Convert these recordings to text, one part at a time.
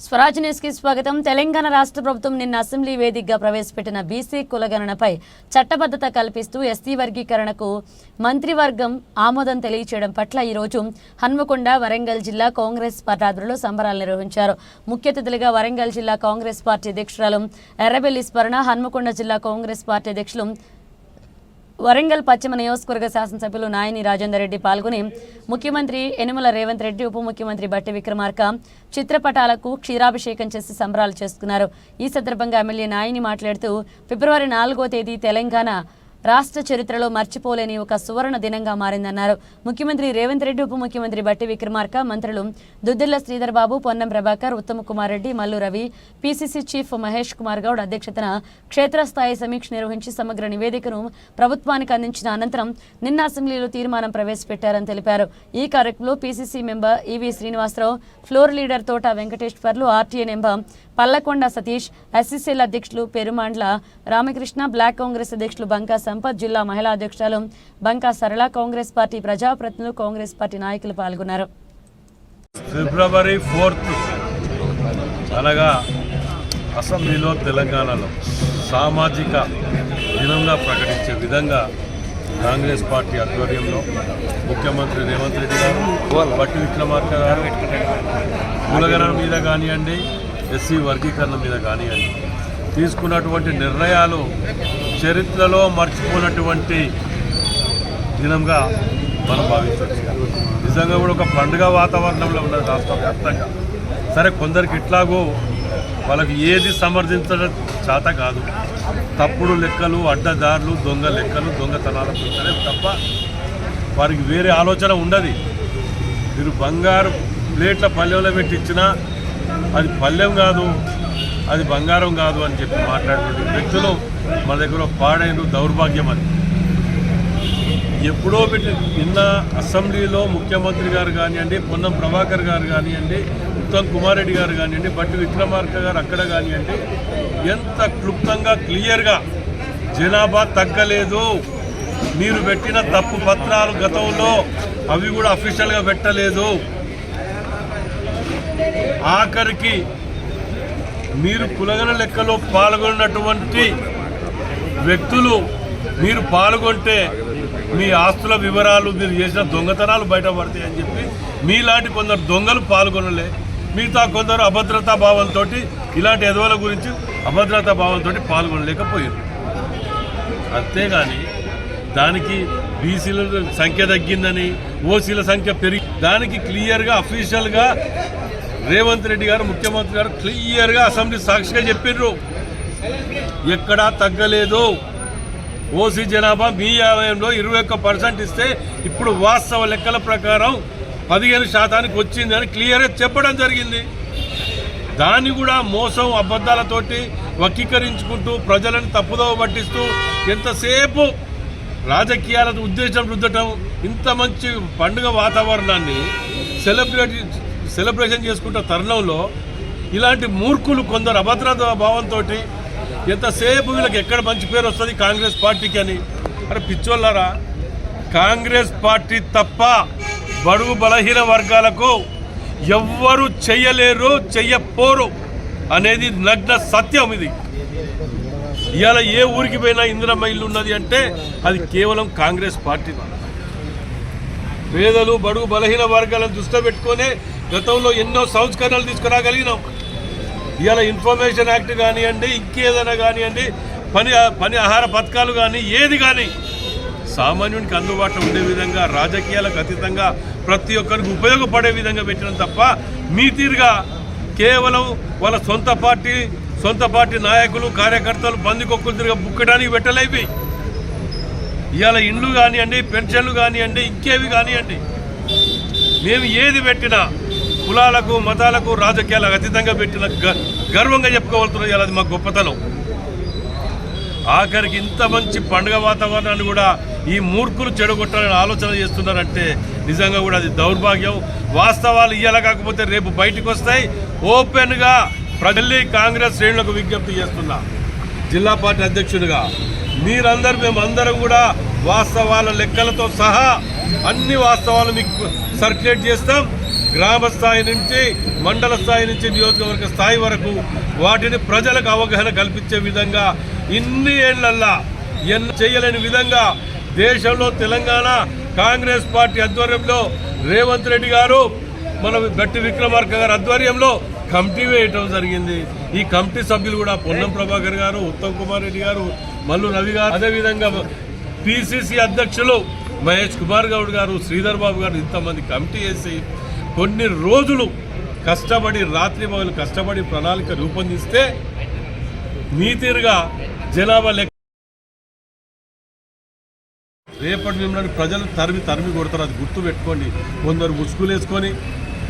స్వరాజ్ న్యూస్కి స్వాగతం. తెలంగాణ రాష్ట్ర ప్రభుత్వం నిన్న అసెంబ్లీ వేదికగా ప్రవేశపెట్టిన బీసీ కులగణనపై చట్టబద్ధత కల్పిస్తూ ఎస్టీ వర్గీకరణకు మంత్రివర్గం ఆమోదం తెలియచేయడం పట్ల ఈ రోజు హన్మకొండ వరంగల్ జిల్లా కాంగ్రెస్ పార్టీ ఆధ్వర్యంలో సంబరాలు నిర్వహించారు. ముఖ్య అతిథులుగా వరంగల్ జిల్లా కాంగ్రెస్ పార్టీ అధ్యక్షురాలు ఎర్రబెల్లి స్మరణ హన్మకొండ జిల్లా కాంగ్రెస్ పార్టీ అధ్యక్షులు వరంగల్ పశ్చిమ నియోజకవర్గ శాసనసభ్యులు నాయని రాజేందర్ రెడ్డి పాల్గొని ముఖ్యమంత్రి యనుమల రేవంత్ రెడ్డి ఉప ముఖ్యమంత్రి బట్టి విక్రమార్క చిత్రపటాలకు క్షీరాభిషేకం చేసి సంబరాలు చేసుకున్నారు. ఈ సందర్భంగా ఎమ్మెల్యే నాయని మాట్లాడుతూ ఫిబ్రవరి నాలుగో తేదీ తెలంగాణ రాష్ట్ర చరిత్రలో మర్చిపోలేని ఒక సువర్ణ దినంగా మారిందన్నారు. ముఖ్యమంత్రి రేవంత్ రెడ్డి ఉప ముఖ్యమంత్రి బట్టి విక్రమార్క మంత్రులు దుద్దిల్ల శ్రీధర్ బాబు పొన్నం ప్రభాకర్ ఉత్తమ్ కుమార్ రెడ్డి మల్లు రవి పీసీసీ చీఫ్ మహేష్ కుమార్ గౌడ్ అధ్యక్షతన క్షేత్రస్థాయి సమీక్ష నిర్వహించి సమగ్ర నివేదికను ప్రభుత్వానికి అందించిన అనంతరం నిన్న అసెంబ్లీలో తీర్మానం ప్రవేశపెట్టారని తెలిపారు. ఈ కార్యక్రమంలో PCC member EV Srinivasarao floor leader Thota Venkateswarlu RTA member Pallakonda Satish ఎస్సీసీల అధ్యక్షులు పెరుమాండ్ల రామకృష్ణ బ్లాక్ కాంగ్రెస్ అధ్యక్షులు బంకా సంపత్ జిల్లా మహిళా అధ్యక్షురాలు బంకా సరళ కాంగ్రెస్ పార్టీ ప్రజాప్రతినిధులు కాంగ్రెస్ పార్టీ నాయకులు పాల్గొన్నారు. ఫిబ్రవరి ఫోర్త్ అనగా అసెంబ్లీలో తెలంగాణలో సామాజిక దినంగా ప్రకటించే విధంగా కాంగ్రెస్ పార్టీ ఆధ్వర్యంలో ముఖ్యమంత్రి రేవంత్ రెడ్డి గారు పట్టి విక్రమార్క గారు మీద కానివ్వండి ఎస్సీ వర్గీకరణ మీద కానివ్వండి తీసుకున్నటువంటి నిర్ణయాలు చరిత్రలో మర్చిపోనటువంటి దినంగా మనం భావించవచ్చు. నిజంగా కూడా ఒక పండుగ వాతావరణంలో ఉన్నది రాష్ట్ర వ్యాప్తంగా. సరే కొందరికి ఇట్లాగో వాళ్ళకి ఏది సమర్థించడం చేత కాదు. తప్పుడు లెక్కలు అడ్డదారులు దొంగ లెక్కలు దొంగతనాలు పెట్టలే తప్ప వారికి వేరే ఆలోచన ఉండదు. మీరు బంగారు ప్లేట్ల పల్లెంలో పెట్టి ఇచ్చినా అది పల్లెం కాదు అది బంగారం కాదు అని చెప్పి మాట్లాడుతున్న వ్యక్తులు మన దగ్గర పాడైన దౌర్భాగ్యం అది. ఎప్పుడో పెట్టి నిన్న అసెంబ్లీలో ముఖ్యమంత్రి గారు కానివ్వండి పొన్నం ప్రభాకర్ గారు కానివ్వండి ఉత్తమ్ కుమార్ రెడ్డి గారు కానివ్వండి బట్టి విక్రమార్క గారు అక్కడ కానివ్వండి ఎంత క్లుప్తంగా క్లియర్గా జనాభా తగ్గలేదు. మీరు పెట్టిన తప్పు పత్రాలు గతంలో అవి కూడా అఫీషియల్గా పెట్టలేదు. ఆఖరికి మీరు కులగల లెక్కలో పాల్గొన్నటువంటి వ్యక్తులు మీరు పాల్గొంటే మీ ఆస్తుల వివరాలు మీరు చేసిన దొంగతనాలు బయటపడతాయి అని చెప్పి మీలాంటి కొందరు దొంగలు పాల్గొనలే. మిగతా కొందరు అభద్రతా భావంతో ఇలాంటి ఎదవల గురించి అభద్రతా భావంతో పాల్గొనలేకపోయారు. అంతేగాని దానికి బీసీల సంఖ్య తగ్గిందని ఓసీల సంఖ్య పెరిగి దానికి క్లియర్గా అఫీషియల్గా రేవంత్ రెడ్డి గారు ముఖ్యమంత్రి గారు క్లియర్గా అసెంబ్లీ సాక్షిగా చెప్పిర్రు. ఎక్కడా తగ్గలేదు. ఓసీ జనాభా మీ ఆదాయంలో ఇరవై ఒక్క పర్సెంట్ ఇస్తే ఇప్పుడు వాస్తవ లెక్కల ప్రకారం పదిహేను శాతానికి వచ్చింది అని క్లియర్గా చెప్పడం జరిగింది. దాన్ని కూడా మోసం అబద్ధాలతోటి వక్రీకరించుకుంటూ ప్రజలను తప్పుదోవ పట్టిస్తూ ఎంతసేపు రాజకీయాల ఉద్దేశం రుద్దటం ఇంత మంచి పండుగ వాతావరణాన్ని సెలబ్రేట్ సెలబ్రేషన్ చేసుకుంటున్న తరుణంలో ఇలాంటి మూర్ఖులు కొందరు అభద్రత భావంతో ఎంతసేపు వీళ్ళకి ఎక్కడ మంచి పేరు వస్తుంది కాంగ్రెస్ పార్టీకి అని? అరే పిచ్చోళ్ళారా? కాంగ్రెస్ పార్టీ తప్ప బడుగు బలహీన వర్గాలకు ఎవ్వరు చెయ్యలేరు చెయ్యపోరు అనేది నగ్న సత్యం ఇది. ఇవాళ ఏ ఊరికి పోయినా ఇందిరమ్మ ఇల్లు ఉన్నది అంటే అది కేవలం కాంగ్రెస్ పార్టీ పేదలు బడుగు బలహీన వర్గాలను దృష్టిలో పెట్టుకొని గతంలో ఎన్నో సంస్కరణలు తీసుకురాగలిగినాం. ఇవాళ ఇన్ఫర్మేషన్ యాక్ట్ కానివ్వండి ఇంకేదైనా కానివ్వండి పని పని ఆహార పథకాలు కానీ ఏది కానీ సామాన్యునికి అందుబాటులో ఉండే విధంగా రాజకీయాలకు అతీతంగా ప్రతి ఒక్కరికి ఉపయోగపడే విధంగా పెట్టడం తప్ప మీ తీరుగా కేవలం వాళ్ళ సొంత పార్టీ సొంత పార్టీ నాయకులు కార్యకర్తలు బందికొక్కులు తిరిగి బుక్కడానికి పెట్టలేవి ఇవాళ ఇండ్లు కానివ్వండి పెన్షన్లు కానివ్వండి ఇంకేవి కానివ్వండి. మేము ఏది పెట్టినా కులాలకు మతాలకు రాజకీయాలకు అతీతంగా పెట్టిన గ- గర్వంగా చెప్పుకోవాల్సిన ఇలా అది మా గొప్పతనం. ఆఖరికి ఇంత మంచి పండుగ వాతావరణాన్ని కూడా ఈ మూర్ఖులు చెడగొట్టాలని ఆలోచన చేస్తున్నారంటే నిజంగా కూడా అది దౌర్భాగ్యం. వాస్తవాలు ఇయ్యాల కాకపోతే రేపు బయటకు వస్తాయి. ఓపెన్గా ప్రజల్ని కాంగ్రెస్ శ్రేణులకు విజ్ఞప్తి చేస్తున్నా. జిల్లా పార్టీ అధ్యక్షుడిగా మీరందరూ మేమందరం కూడా వాస్తవాల లెక్కలతో సహా అన్ని వాస్తవాలు మీకు సర్క్యులేట్ చేస్తాం. గ్రామ స్థాయి నుంచి మండల స్థాయి నుంచి నియోజకవర్గ స్థాయి వరకు వాటిని ప్రజలకు అవగాహన కల్పించే విధంగా ఇన్ని ఏళ్ళల్లా ఎన్న చేయలేని విధంగా దేశంలో తెలంగాణ కాంగ్రెస్ పార్టీ ఆధ్వర్యంలో రేవంత్ రెడ్డి గారు మన గట్టి విక్రమార్క గారి ఆధ్వర్యంలో కమిటీ వేయటం జరిగింది. ఈ కమిటీ సభ్యులు కూడా పొన్నం ప్రభాకర్ గారు ఉత్తమ్ కుమార్ రెడ్డి గారు మల్లు రవి గారు. అదేవిధంగా పిసిసి అధ్యక్షులు మహేష్ కుమార్ గౌడ్ గారు శ్రీధర్ బాబు గారు ఇంతమంది కమిటీ వేసి కొన్ని రోజులు కష్టపడి రాత్రి పగలు కష్టపడి ప్రణాళిక రూపొందిస్తే మీ జనాభా లెక్క రేపటి మిమ్మల్ని ప్రజలు తరిమి తరిమి కొడతారు. అది గుర్తు పెట్టుకోండి కొందరు ముసుగులు వేసుకొని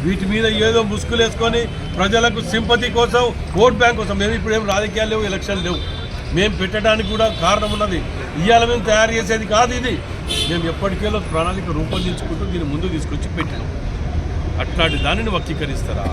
వీటి మీద ఏదో ముసుగులేసుకొని ప్రజలకు సింపతి కోసం ఓట్ బ్యాంక్ కోసం మేము ఇప్పుడు ఏం రాజకీయాలు లేవు ఎలక్షన్ లేవు. మేము పెట్టడానికి కూడా కారణం ఉన్నది. ఇవాళ మేము తయారు చేసేది కాదు ఇది. మేము ఎప్పటికేలో ప్రణాళిక రూపొందించుకుంటూ దీన్ని ముందు తీసుకొచ్చి పెట్టాం అట్లాంటి దానిని వక్రీకరిస్తారా?